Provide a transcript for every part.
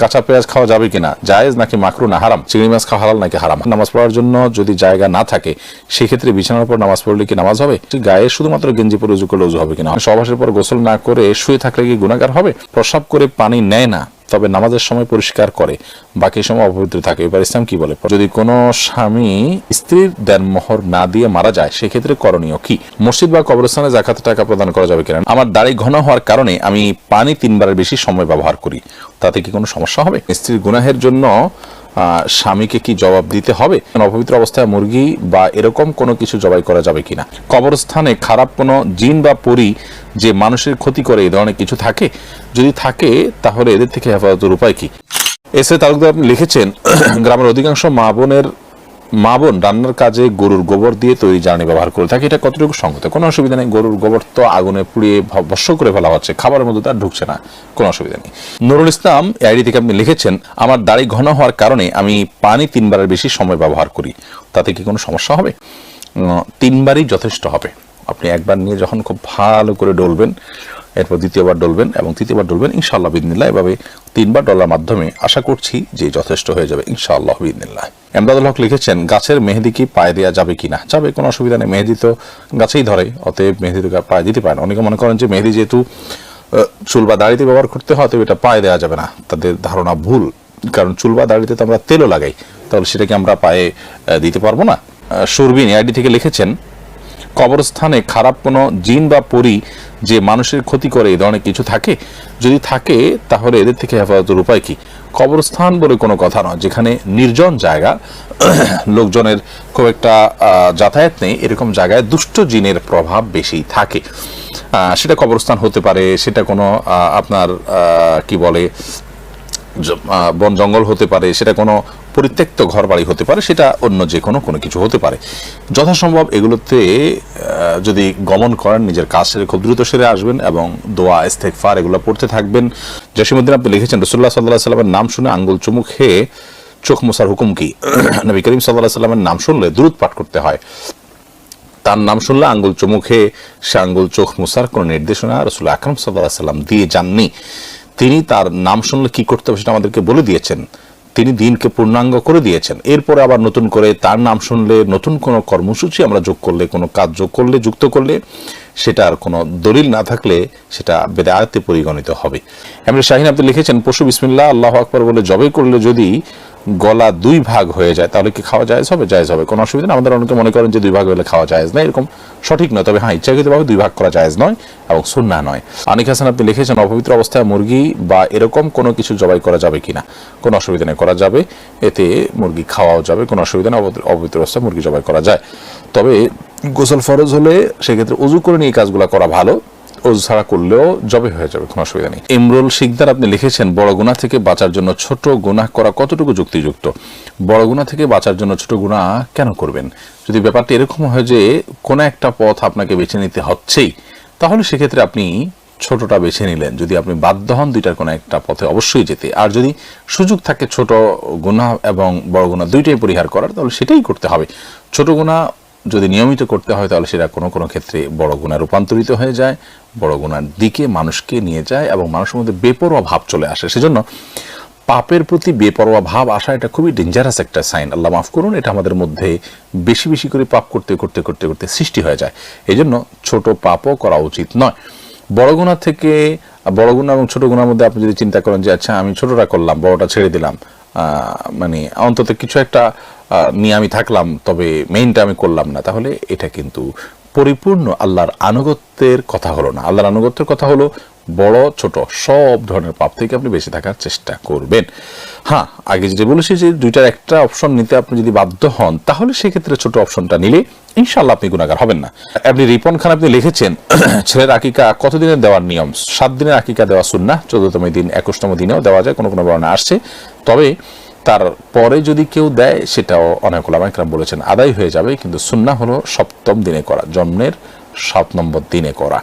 কাঁচা পেঁয়াজ খাওয়া যাবে কিনা, জায়েজ নাকি মাকরু না হারাম? চিংড়ি মাছ খাওয়া হালাল নাকি হারাম? নামাজ পড়ার জন্য যদি জায়গা না থাকে, সেক্ষেত্রে বিছানার উপর নামাজ পড়লে কি নামাজ হবে? গায়ে শুধুমাত্র গেঞ্জি পরে উজু করলে উজু হবে কিনা? সবাসের পর গোসল না করে শুয়ে থাকলে কি গুণাগার হবে? প্রসাব করে পানি নেয় না। তবে নামাজের সময় পরিষ্কার করে, বাকি সময় অপবিত্র থাকে। এবার ইসলাম কি বলে? যদি কোনো স্বামী স্ত্রীর দেন মোহর না দিয়ে মারা যায়, সেক্ষেত্রে করণীয় কি? মসজিদ বা কবরস্থানে জাকাত টাকা প্রদান করা যাবে কিনা? আমার দাড়ি ঘন হওয়ার কারণে আমি পানি তিনবারের বেশি সময় ব্যবহার করি। তাতে কি কোনো সমস্যা হবে? স্ত্রীর গুনাহের জন্য স্বামীকে কি জবাব দিতে হবে? অপবিত্র অবস্থায় মুরগি বা এরকম কোনো কিছু জবাই করা যাবে কিনা? কবরস্থানে খারাপ কোনো জিন বা পরি যে মানুষের ক্ষতি করে এই ধরনের কিছু থাকে? যদি থাকে, তাহলে এদের থেকে হেফাজতের উপায় কি? এসে তালুকদার আপনি লিখেছেন, গ্রামের অধিকাংশ মা বোনের মা বোন রান্নার কাজে গরুর গোবর দিয়ে তৈরি জ্বালানি ব্যবহার করে থাকে, এটা কতটুকু সঙ্গত কোনো অসুবিধা নেই, গরুর গোবর তো আগুনে পুড়িয়ে ভ- ভস্ম করে ফেলা হচ্ছে, খাবারের মধ্যে তার ঢুকছে না, কোনো অসুবিধা নেই। নুরুল ইসলাম আইডি থেকে আপনি লিখেছেন, আমার দাড়ি ঘন হওয়ার কারণে আমি পানি তিনবারের বেশি সময় ব্যবহার করি, তাতে কি কোনো সমস্যা হবে? তিনবারই যথেষ্ট হবে। আপনি একবার নিয়ে যখন খুব ভালো করে ডলবেন এরপর দ্বিতীয়বার ডলবেন এবং তৃতীয়বার ডলবেন, ইনশাআল্লাহ বিদিনিল্লাহ এভাবে তিনবার ডলার মাধ্যমে আশা করছি যে যথেষ্ট হয়ে যাবে, ইনশাআল্লাহ বিদিনিল্লাহ এমদাদুল হক লিখেছেন, গাছের মেহেদি কি পায়ে দেওয়া যাবে কিনা? যাবে, কোনো অসুবিধা নেই, মেহেদি তো গাছেই ধরে, অতএব মেহেদি তো পায়ে দিতে পারে না। অনেকে মনে করেন যে মেহেদি যেহেতু চুল বা দাড়িতে ব্যবহার করতে হয় তবে এটা পায়ে দেওয়া যাবে না। তাদের ধারণা ভুল, কারণ চুল বা দাড়িতে তো আমরা তেলও লাগাই, তাহলে সেটাকে আমরা পায়ে দিতে পারব না। সুরবিন আইডি থেকে লিখেছেন কবরস্থানে খারাপ কোনো জিন বা পরি যে মানুষের ক্ষতি করে এই ধরনের কিছু থাকে? যদি থাকে, তাহলে এদের থেকে হেফাজতের উপায় কি? কবরস্থান বলে কোনো কথা নয়, যেখানে নির্জন জায়গা, লোকজনের খুব একটা যাতায়াত নেই, এরকম জায়গায় দুষ্ট জিনের প্রভাব বেশি থাকে। সেটা কবরস্থান হতে পারে, সেটা কোনো আপনার কি বলে বন জঙ্গল হতে পারে, সেটা কোনো পরিত্যক্ত ঘর বাড়ি হতে পারে, সেটা অন্য যে কোনো কোনো কিছু হতে পারে। যথাসম্ভব এগুলোতে যদি গমন করেন, নিজের কাজ সেরে খুব দ্রুত সেরে আসবেন এবং দোয়া ইস্তেকফার এগুলো পড়তে থাকবেন। জসিমুদ্দিন আপনি লিখেছেন রসুল্লাহ সাল্লাহ সাল্লামের নাম শুনে আঙ্গুল চুমুক খেয়ে চোখ মোসার হুকুম কি? নবী করিম সাল্লাহ সাল্লামের নাম শুনলে দ্রুত পাঠ করতে হয়। তার নাম শুনলে আঙ্গুল চুমুখে সে আঙ্গুল চোখ মুসার কোনো নির্দেশনা রসুল আকরম সাল্লাহ সাল্লাম দিয়ে যাননি তিনি তার নাম শুনলে কি করতে হবে সেটা আমাদেরকে বলে দিয়েছেন। তিনি দিনকে পূর্ণাঙ্গ করে দিয়েছেন। এরপরে আবার নতুন করে তার নাম শুনলে নতুন কোনো কর্মসূচি আমরা যোগ করলে, কোনো কাজ যোগ করলে, যুক্ত করলে, সেটা আর কোনো দলিল না থাকলে সেটা বেদায়তে পরিগণিত হবে। এমনি শাহিন আপনি লিখেছেন, পশু বিসমিল্লা আল্লাহ আকবর বলে জবে করলে যদি গলা দুই ভাগ হয়ে যায়, তাহলে কি খাওয়া জায়েজ হবে? জায়েজ হবে। কোনো অসুবিধা নেই। আমাদের অনেকে মনে করেন যে দুই ভাগ হলে খাওয়া জায়েজ না এরকম সঠিক নয়। তবে হ্যাঁ ইচ্ছাকৃতভাবে দুই ভাগ করা জায়েজ নয় এবং সুন্না নয়। অনেক হাসান, আপনি লিখেছেন, অপবিত্র অবস্থায় মুরগি বা এরকম কোনো কিছু জবাই করা যাবে কিনা? কোনো অসুবিধা নেই, করা যাবে। এতে মুরগি খাওয়াও যাবে, কোনো অসুবিধা নেই, অপবিত্র- অবস্থায় মুরগি জবাই করা যায়। তবে গোসল ফরজ হলে সেক্ষেত্রে উজু করে নিয়ে কাজগুলো করা ভালো। ছাড়া করলেও জবে হয়ে যাবে, কোনো অসুবিধা নেই। ইমরুল শিকদার আপনি লিখেছেন, বড় গুণা থেকে বাঁচার জন্য ছোট গুনাহ করা কতটুকু যুক্তিযুক্ত? বড় গুণা থেকে বাঁচার জন্য ছোট গুণা কেন করবেন? যদি ব্যাপারটা এরকম হয় যে কোনো একটা পথ আপনাকে বেছে নিতে হচ্ছেই, তাহলে সেক্ষেত্রে আপনি ছোটটা বেছে নিলেন। যদি আপনি বাধ্য হন দুইটার কোনো একটা পথে অবশ্যই যেতে। আর যদি সুযোগ থাকে ছোট গুণা এবং বড় গুণা দুইটাই পরিহার করার, তাহলে সেটাই করতে হবে। ছোট গুণা যদি নিয়মিত করতে হয়, তাহলে সেটা কোনো কোনো ক্ষেত্রে বড় গুণা রূপান্তরিত হয়ে যায়, বড় গুণার দিকে মানুষকে নিয়ে যায় এবং মানুষের মধ্যে বেপরোয়া ভাব চলে আসে। সেজন্য পাপের প্রতি বেপরোয়া ভাব আসা, এটা খুবই ডেঞ্জারাস একটা সাইন আল্লাহ মাফ করুন, এটা আমাদের মধ্যে বেশি বেশি করে পাপ করতে করতে করতে করতে সৃষ্টি হয়ে যায়। এই জন্য ছোটো পাপও করা উচিত নয়। বড় গুণা থেকে, বড় গুণা এবং ছোট গুণার মধ্যে আপনি যদি চিন্তা করেন যে আচ্ছা আমি ছোটটা করলাম, বড়টা ছেড়ে দিলাম। মানে অন্তত কিছু একটা নিয়ে আমি থাকলাম, তবে মেইনটা আমি করলাম না। তাহলে এটা কিন্তু পরিপূর্ণ আল্লাহর আনুগত্যের কথা হলো না। আল্লাহর আনুগত্যের কথা হলো বড়, ছোট, সব ধরনের পাপ থেকে আপনি বেঁচে থাকার চেষ্টা করবেন। হ্যাঁ আগে যেটা বলেছি যে দুইটার একটা অপশন নিতে আপনি যদি বাধ্য হন, তাহলে সেক্ষেত্রে ছোট অপশনটা নিলে ইনশাল্লাহ আপনি গুণাগার হবেন না। আপনি রিপন খান আপনি লিখেছেন, ছেলের আকিকা কতদিনের দেওয়ার নিয়ম? সাত দিনের আকিকা দেওয়া শুননা চোদ্দতম দিন, একুশতম দিনেও দেওয়া যায়, কোনো কোনো বর্ণনা আসছে। তবে তার পরে যদি কেউ দেয়, সেটাও অনেক ওলামাইকরাম বলেছেন, আদায় হয়ে যাবে, কিন্তু সুন্না হলো সপ্তম দিনে করা, জন্মের সাত নম্বর দিনে করা।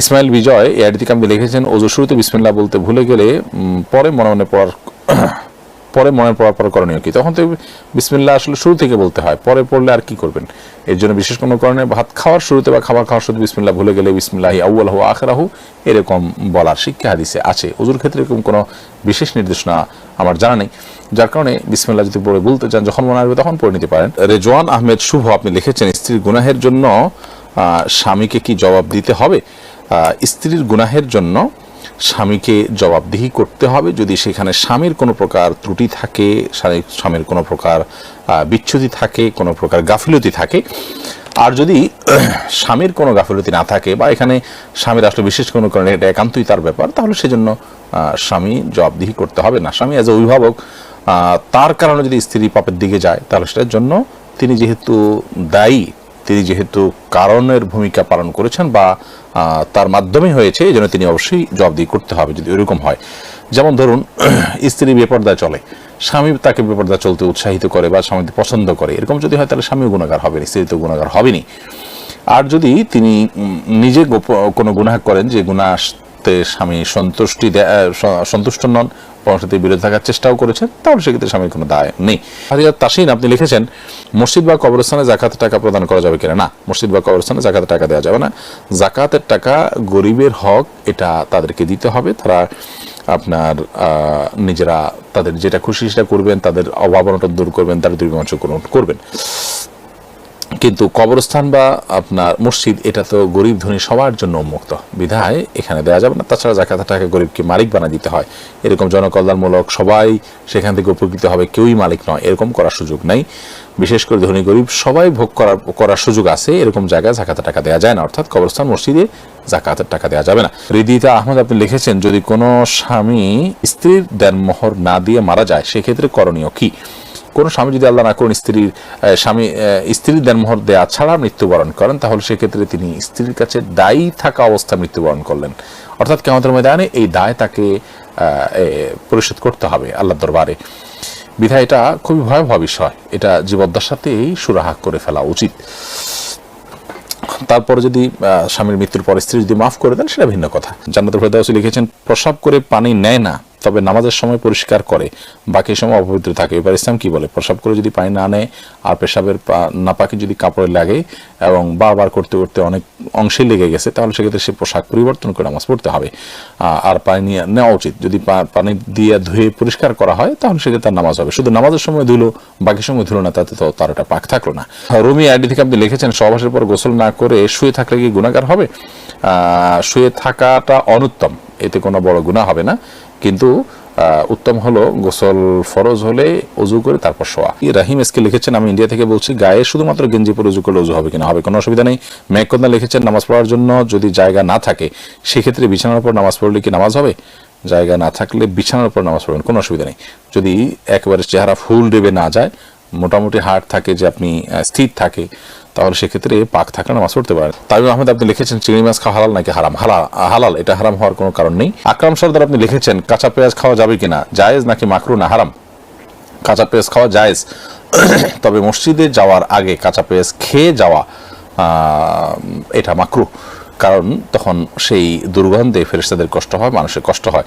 ইসমাইল বিজয় এআইডি থেকে আমি লিখেছেন ওজু শুরুতে বিসমিল্লাহ বলতে ভুলে গেলে পরে মনে মনে পড়ার পরে মনে পড়ার পর করণীয় কি? তখন তো বিসমিল্লাহ আসলে শুরু থেকে বলতে হয়, পরে পড়লে আর কি করবেন? এর জন্য বিশেষ কোনো কারণে ভাত খাওয়ার শুরুতে বা খাবার খাওয়ার শুরুতে বিসমিল্লাহ ভুলে গেলে বিসমিল্লাহি হু আখরাহু, এরকম বলার শিক্ষা হাদিসে আছে। ওজুর ক্ষেত্রে এরকম কোনো বিশেষ নির্দেশনা আমার জানা নেই। যার কারণে বিসমিল্লাহ যদি পড়ে বলতে চান যখন মনে আসবে তখন পড়ে নিতে পারেন। রেজওয়ান আহমেদ শুভ, আপনি লিখেছেন, স্ত্রীর গুনাহের জন্য স্বামীকে কি জবাব দিতে হবে? স্ত্রীর গুনাহের জন্য স্বামীকে জবাবদিহি করতে হবে। যদি সেখানে স্বামীর কোনো প্রকার ত্রুটি থাকে স্বামীর কোনো প্রকার বিচ্ছুতি থাকে, কোনো প্রকার গাফিলতি থাকে, আর যদি স্বামীর কোনো গাফিলতি না থাকে বা এখানে স্বামীর আসলে বিশেষ কোনো কারণে এটা একান্তই তার ব্যাপার, তাহলে সেজন্য স্বামী জবাবদিহি করতে হবে। না, স্বামী অ্যাজ এ অভিভাবক তার কারণে যদি স্ত্রী পাপের দিকে যায়, তাহলে সেটার জন্য তিনি যেহেতু দায়ী, তিনি যেহেতু কারণের ভূমিকা পালন করেছেন বা তার মাধ্যমে হয়েছে, এই জন্য তিনি অবশ্যই জবাবদিহি করতে হবে যদি এরকম হয়। যেমন ধরুন, স্ত্রী বেপর্দায় চলে। স্বামী তাকে বেপর্দা চলতে উৎসাহিত করে বা স্বামী পছন্দ করে। এরকম যদি হয়, তাহলে স্বামীও গুণাগার হবেনি স্ত্রী তো গুণাগার হবেনি আর যদি তিনি নিজে কোনো গুনাহ করেন যে গুনাহতে স্বামী সন্তুষ্টি সন্তুষ্ট নন পরবর্তীতে বিরোধ থাকার চেষ্টাও করেছেন, তাহলে সেক্ষেত্রে স্বামীর কোনো দায় নেই। হারিয়া তাসিন আপনি লিখেছেন, মসজিদ বা কবরস্থানে জাকাতের টাকা প্রদান করা যাবে কিনা? না, মসজিদ বা কবরস্থানে জাকাতের টাকা দেওয়া যাবে না। জাকাতের টাকা গরিবের হক, এটা তাদেরকে দিতে হবে। তারা আপনার নিজেরা তাদের যেটা খুশি সেটা করবেন, তাদের অভাব অনটন দূর করবেন তাদের দুর্বিমর্শ করবেন। কিন্তু কবরস্থান বা আপনার মসজিদ, এটা তো গরিব ধনী সবার জন্য উন্মুক্ত। বিধায় এখানে দেওয়া যাবে না। তাছাড়া জাকাত টাকা গরিবকে মালিক বানা দিতে হয়। এরকম জনকল্যাণমূলক সবাই সেখান থেকে উপকৃত হবে, কেউই মালিক নয়। এরকম করার সুযোগ নাই। বিশেষ করে ধনী গরিব সবাই ভোগ করার করার সুযোগ আছে। এরকম জায়গায় জাকাতের টাকা দেওয়া যায় না। অর্থাৎ কবরস্থান মসজিদে জাকাতের টাকা দেওয়া যাবে না। হৃদিতা আহমদ আপনি লিখেছেন, যদি কোনো স্বামী স্ত্রীর দেনমোহর না দিয়ে মারা যায়, সেক্ষেত্রে করণীয় কি? কোনো স্বামী যদি আল্লাহ না করেন স্ত্রীর স্বামী স্ত্রীর দেনমোহর দেয়া ছাড়া মৃত্যুবরণ করেন, তাহলে সেক্ষেত্রে তিনি স্ত্রীর কাছে দায়ী থাকা অবস্থায় মৃত্যুবরণ করলেন। অর্থাৎ কেমতের ময়দানে এই দায় তাকে পরিশোধ করতে হবে আল্লাহর দরবারে। বিধায় এটা খুবই ভয়াবহ বিষয়। এটা জীবদ্দশাতেই সুরাহা করে ফেলা উচিত। তারপরে যদি স্বামীর মৃত্যুর পর স্ত্রী যদি মাফ করে দেন, সেটা ভিন্ন কথা। জান্নাতুল ফেরদাউসী লিখেছেন, প্রসাব করে পানি নেয় না তবে নামাজের সময় পরিষ্কার করে, বাকি সময় অপবিত্র থাকে। এবার ইসলাম কি বলে? প্রসাব করে যদি পানি না নেয় আর পেশাবের নাপাকি যদি কাপড়ে লাগে এবং বারবার করতে করতে অনেক অংশে লেগে গেছে, তাহলে সেক্ষেত্রে সে পোশাক পরিবর্তন করে নামাজ পড়তে হবে। আর পানি নিয়ে নেওয়া উচিত। যদি পানি দিয়ে ধুয়ে পরিষ্কার করা হয়, তাহলে সেক্ষেত্রে তার নামাজ হবে। শুধু নামাজের সময় ধুলো, বাকি সময় ধুলো না, তাতে তো তার ওটা পাক থাকল না। রুমি আইডি থেকে আপনি লিখেছেন সহবাসের পর গোসল না করে শুয়ে থাকলে কি গুণাগার হবে? শুয়ে থাকাটা অনুত্তম। এতে কোনো বড় গুণা হবে না। কিন্তু উত্তম হলো গোসল ফরজ হলে অজু করে তারপর শোয়া। রাহিম এসকে লিখেছেন, আমি ইন্ডিয়া থেকে বলছি, গায়ে শুধুমাত্র গেঞ্জি পরে অজু করলে অজু হবে কিনা? হবে, কোনো অসুবিধা নেই। মেঘকন্যা লিখেছেন, নামাজ পড়ার জন্য যদি জায়গা না থাকে, সেক্ষেত্রে বিছানার উপর নামাজ পড়লে কি নামাজ হবে? জায়গা না থাকলে বিছানার উপর নামাজ পড়বেন, কোনো অসুবিধা নেই। যদি একবারে চেহারা ফুল ডেবে না যায় মোটামুটি হার্ট থাকে, যে আপনি স্থির থাকে, তাহলে সেক্ষেত্রে পাক থাকলে নামাজ পড়তে পারেন। তাই আহমেদ, আপনি লিখেছেন চিংড়ি মাছ খাওয়া হালাল নাকি হারাম? হালাল হালাল, এটা হারাম হওয়ার কোনো কারণ নেই। আকরাম সর্দার, আপনি লিখেছেন, কাঁচা পেঁয়াজ খাওয়া যাবে কিনা? জায়েজ নাকি মাকরু না হারাম? কাঁচা পেঁয়াজ খাওয়া জায়েজ। তবে মসজিদে যাওয়ার আগে কাঁচা পেঁয়াজ খেয়ে যাওয়া এটা মাকরু। কারণ তখন সেই দুর্গন্ধে ফেরেস্তাদের কষ্ট হয়, মানুষের কষ্ট হয়।